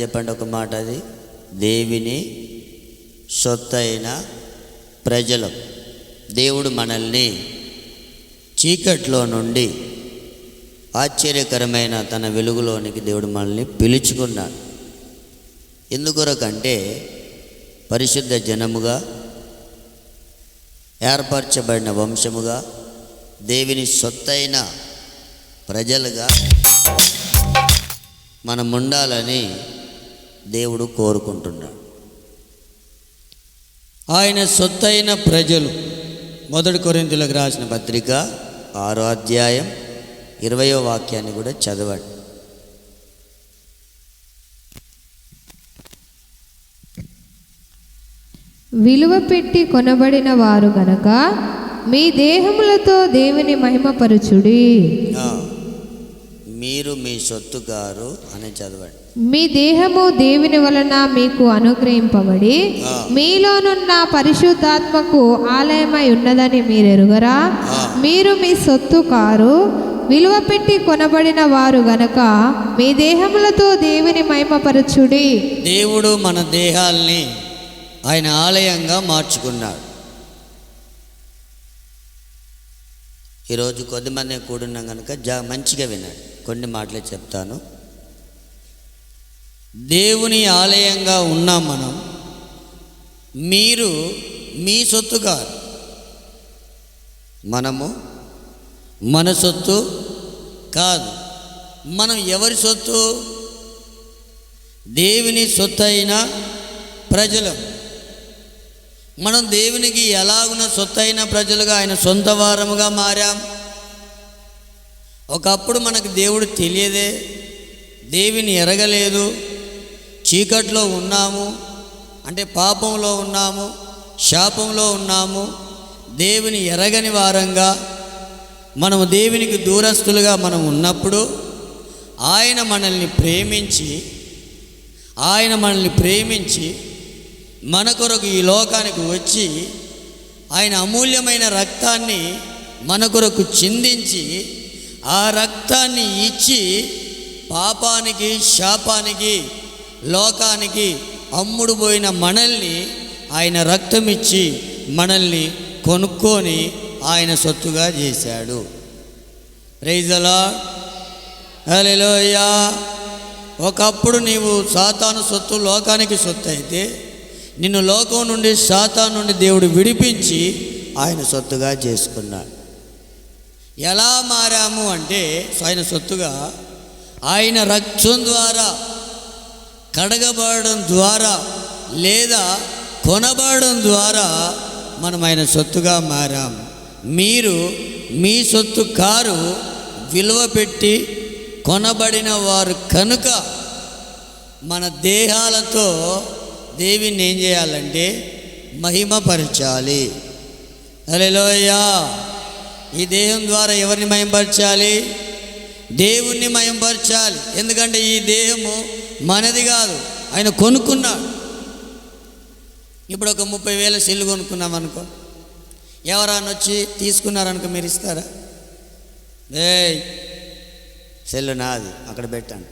చెప్పండి ఒక మాట అది. దేవిని సొత్తైన ప్రజలు దేవుడు మనల్ని చీకట్లో నుండి ఆశ్చర్యకరమైన తన వెలుగులోనికి దేవుడు మనల్ని పిలుచుకున్నాడు. ఎందుకొరకంటే పరిశుద్ధ జనముగా ఏర్పరచబడిన వంశముగా దేవిని సొత్తైన ప్రజలుగా మనం ఉండాలని దేవుడు కోరుకుంటున్నాడు. ఆయన సొత్తైన ప్రజలు. మొదటి కొరింతులకు రాసిన పత్రిక ఆరో అధ్యాయం ఇరవయో వాక్యాన్ని కూడా చదవండి. విలువ పెట్టి కొనబడిన వారు గనక మీ దేహములతో దేవుని మహిమపరచుడి. ఆ, మీరు మీ సొత్తుగారు అని చదవండి. మీ దేహము దేవుని వలన మీకు అనుగ్రహింపబడి. మీలోనున్న పరిశుద్ధాత్మకు ఆలయమై ఉన్నదని మీరు ఎరుగరా. మీరు మీ సొత్తు కారు విలువ పెట్టి కొనబడిన వారు గనక మీ దేహములతో దేవుని మహిమపరచుడి. దేవుడు మన దేహాల్ని ఆయన ఆలయంగా మార్చుకున్నాడు. ఈరోజు కొద్దిమంది కూడున్నాం కనుక జా మంచిగా వినండి. కొన్ని మాటలే చెప్తాను. దేవుని ఆలయంగా ఉన్నాం మనం. మీరు మీ సొత్తు కాదు మనము మన సొత్తు కాదు. మనం ఎవరి సొత్తు? దేవుని సొత్తు అయిన ప్రజలు. మనం దేవునికి ఎలాగున సొత్తు అయిన ప్రజలుగా ఆయన సొంత వారముగా మారాం? ఒకప్పుడు మనకు దేవుడు తెలియదే దేవిని ఎరగలేదు చీకట్లో ఉన్నాము అంటే పాపంలో ఉన్నాము శాపంలో ఉన్నాము దేవుని ఎరగని వారంగా మనము దేవునికి దూరస్తులుగా మనం ఉన్నప్పుడు ఆయన మనల్ని ప్రేమించి ఆయన మనల్ని ప్రేమించి మన కొరకు ఈ లోకానికి వచ్చి ఆయన అమూల్యమైన రక్తాన్ని మన కొరకు చిందించి ఆ రక్తాన్ని ఇచ్చి పాపానికి శాపానికి లోకానికి అమ్ముడు పోయిన మనల్ని ఆయన రక్తం ఇచ్చి మనల్ని కొనుక్కొని ఆయన సొత్తుగా చేశాడు. రైజలా హలోయా ఒకప్పుడు నీవు సాతాను సొత్తు లోకానికి సొత్తు అయితే నిన్ను లోకం నుండి సాతాను నుండి దేవుడు విడిపించి ఆయన సొత్తుగా చేసుకున్నాడు. ఎలా మారాము అంటే ఆయన సొత్తుగా ఆయన రక్తం ద్వారా కడగబడడం ద్వారా లేదా కొనబడడం ద్వారా మనం ఆయన సొత్తుగా మారాం. మీరు మీ సొత్తు కారు విలువ పెట్టి కొనబడిన వారు కనుక మన దేహాలతో దేవిని ఏం చేయాలంటే మహిమపరచాలి. అలెలోయా ఈ దేహం ద్వారా ఎవరిని మహిమపరచాలి? దేవుణ్ణి మయంపరచాలి. ఎందుకంటే ఈ దేహము మనది కాదు ఆయన కొనుక్కున్నాడు. ఇప్పుడు ఒక ముప్పై వేల సెల్లు కొనుక్కున్నాం అనుకో. ఎవరైనా వచ్చి తీసుకున్నారనుకో మీరు ఇస్తారా? ఏయ్ సెల్లు నాది అక్కడ పెట్టంట.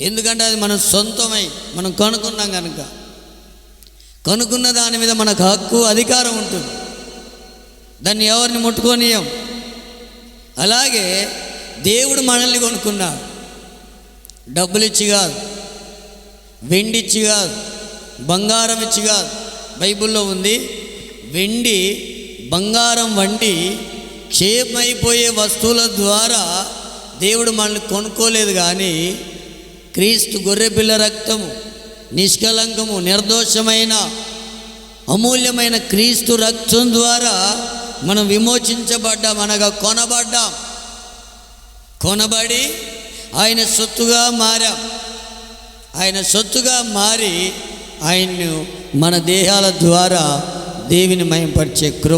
ఎందుకంటే అది మనం సొంతమై మనం కొనుక్కున్నాం కనుక. కొనుక్కున్న దాని మీద మనకు హక్కు అధికారం ఉంటుంది. దాన్ని ఎవరిని ముట్టుకోనియం అలాగే దేవుడు మనల్ని కొనుక్కున్నాడు. డబ్బులు ఇచ్చి కాదు వెండి ఇచ్చి కాదు బంగారం ఇచ్చి కాదు. బైబిల్లో ఉంది వెండి బంగారం వంటి క్షేమైపోయే వస్తువుల ద్వారా దేవుడు మనల్ని కొనుక్కోలేదు కానీ క్రీస్తు గొర్రెపిల్ల రక్తము నిష్కలంకము నిర్దోషమైన అమూల్యమైన క్రీస్తు రక్తం ద్వారా మనం విమోచించబడ్డాం అనగా కొనబడ్డాం. కొనబడి ఆయన సొత్తుగా మారాం. ఆయన సొత్తుగా మారి ఆయన్ను మన దేహాల ద్వారా దేవిని మయంపరిచే కృప